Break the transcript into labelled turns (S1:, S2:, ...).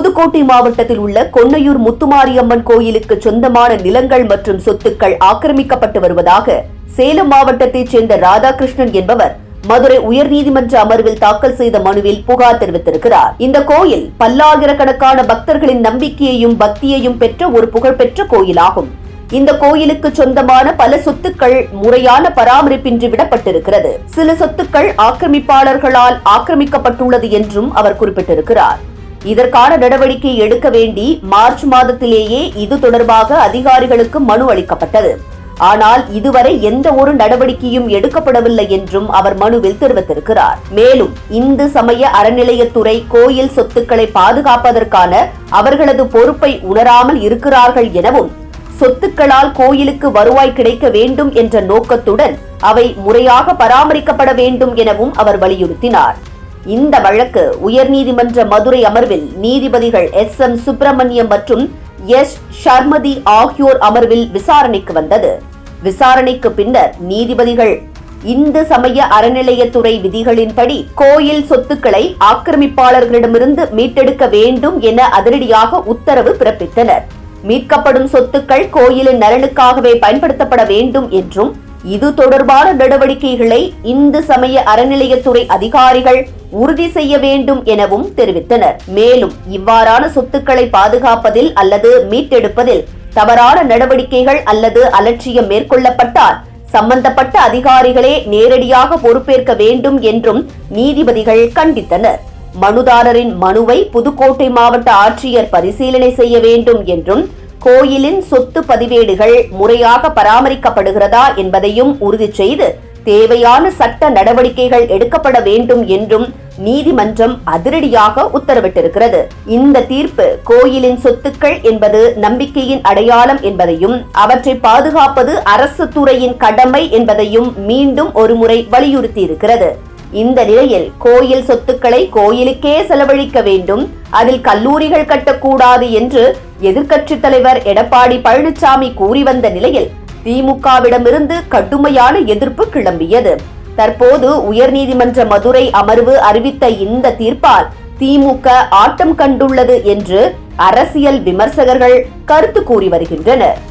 S1: புதுக்கோட்டை மாவட்டத்தில் உள்ள கொன்னையூர் முத்துமாரியம்மன் கோயிலுக்கு சொந்தமான நிலங்கள் மற்றும் சொத்துக்கள் ஆக்கிரமிக்கப்பட்டு வருவதாக சேலம் மாவட்டத்தைச் சேர்ந்த ராதாகிருஷ்ணன் என்பவர் மதுரை உயர்நீதிமன்ற அமர்வில் தாக்கல் செய்த மனுவில் புகார் தெரிவித்திருக்கிறார். இந்த கோயில் பல்லாயிரக்கணக்கான பக்தர்களின் நம்பிக்கையையும் பக்தியையும் பெற்ற ஒரு புகழ்பெற்ற கோயிலாகும். இந்த கோயிலுக்கு சொந்தமான பல சொத்துக்கள் முறையான பராமரிப்பின்றி விடப்பட்டிருக்கிறது. சில சொத்துக்கள் ஆக்கிரமிப்பாளர்களால் ஆக்கிரமிக்கப்பட்டுள்ளது என்றும் அவர் குறிப்பிட்டிருக்கிறார். இதற்கான நடவடிக்கை எடுக்க வேண்டி மார்ச் மாதத்திலேயே இது தொடர்பாக அதிகாரிகளுக்கு மனு அளிக்கப்பட்டது. ஆனால் இதுவரை எந்த ஒரு நடவடிக்கையும் எடுக்கப்படவில்லை என்றும் அவர் மனுவில் தெரிவித்திருக்கிறார். மேலும் இந்து சமய அறநிலையத்துறை கோயில் சொத்துக்களை பாதுகாப்பதற்கான அவர்களது பொறுப்பை உணராமல் இருக்கிறார்கள் எனவும் சொத்துக்களால் கோயிலுக்கு வருவாய் கிடைக்க வேண்டும் என்ற நோக்கத்துடன் அவை முறையாக பராமரிக்கப்பட வேண்டும் எனவும் அவர் வலியுறுத்தினார். இந்த வழக்கு உயர்நீதிமன்ற மதுரை அமர்வில் நீதிபதிகள் எஸ் எம் சுப்பிரமணியம் மற்றும் எஸ் ஷர்மதி ஆகியோர் அமர்வில் விசாரணைக்கு வந்தது. விசாரணைக்கு பின்னர் நீதிபதிகள் இந்து சமய அறநிலையத்துறை விதிகளின்படி கோயில் சொத்துக்களை ஆக்கிரமிப்பாளர்களிடமிருந்து மீட்டெடுக்க வேண்டும் என அதிரடியாக உத்தரவு பிறப்பித்தனர். மீட்கப்படும் சொத்துக்கள் கோயிலின் நலனுக்காகவே பயன்படுத்தப்பட வேண்டும் என்றும் இது தொடர்பான நடவடிக்கைகளை இந்து சமய அறநிலையத்துறை அதிகாரிகள் உறுதி செய்ய வேண்டும் எனவும் தெரிவித்தனர். மேலும் இவ்வாறான சொத்துக்களை பாதுகாப்பதில் அல்லது மீட்டெடுப்பதில் தவறான நடவடிக்கைகள் அல்லது அலட்சியம் மேற்கொள்ளப்பட்டால் சம்பந்தப்பட்ட அதிகாரிகளே நேரடியாக பொறுப்பேற்க வேண்டும் என்றும் நீதிபதிகள் கண்டித்தனர். மனுதாரரின் மனுவை புதுக்கோட்டை மாவட்ட ஆட்சியர் பரிசீலனை செய்ய வேண்டும் என்றும் கோயிலின் சொத்து பதிவேடுகள் முறையாக பராமரிக்கப்படுகிறதா என்பதையும் உறுதி செய்து தேவையான சட்ட நடவடிக்கைகள் எடுக்கப்பட வேண்டும் என்றும் நீதிமன்றம் அதிரடியாக உத்தரவிட்டிருக்கிறது. இந்த தீர்ப்பு கோயிலின் சொத்துக்கள் என்பது நம்பிக்கையின் அடையாளம் என்பதையும் அவற்றை பாதுகாப்பது அரசு துறையின் கடமை என்பதையும் மீண்டும் ஒருமுறை வலியுறுத்தியிருக்கிறது. இந்த நிலையில் கோயில் சொத்துக்களை கோயிலுக்கே செலவழிக்க வேண்டும் அதில் கல்லூரிகள் கட்டக்கூடாது என்று எதிர்க்கட்சித் தலைவர் எடப்பாடி பழனிசாமி கூறி வந்த நிலையில் திமுகவிடமிருந்து கடுமையான எதிர்ப்பு கிளம்பியது. தற்போது உயர்நீதிமன்ற மதுரை அமர்வு அறிவித்த இந்த தீர்ப்பால் திமுக ஆட்டம் கண்டுள்ளது என்று அரசியல் விமர்சகர்கள் கருத்து கூறி வருகின்றனர்.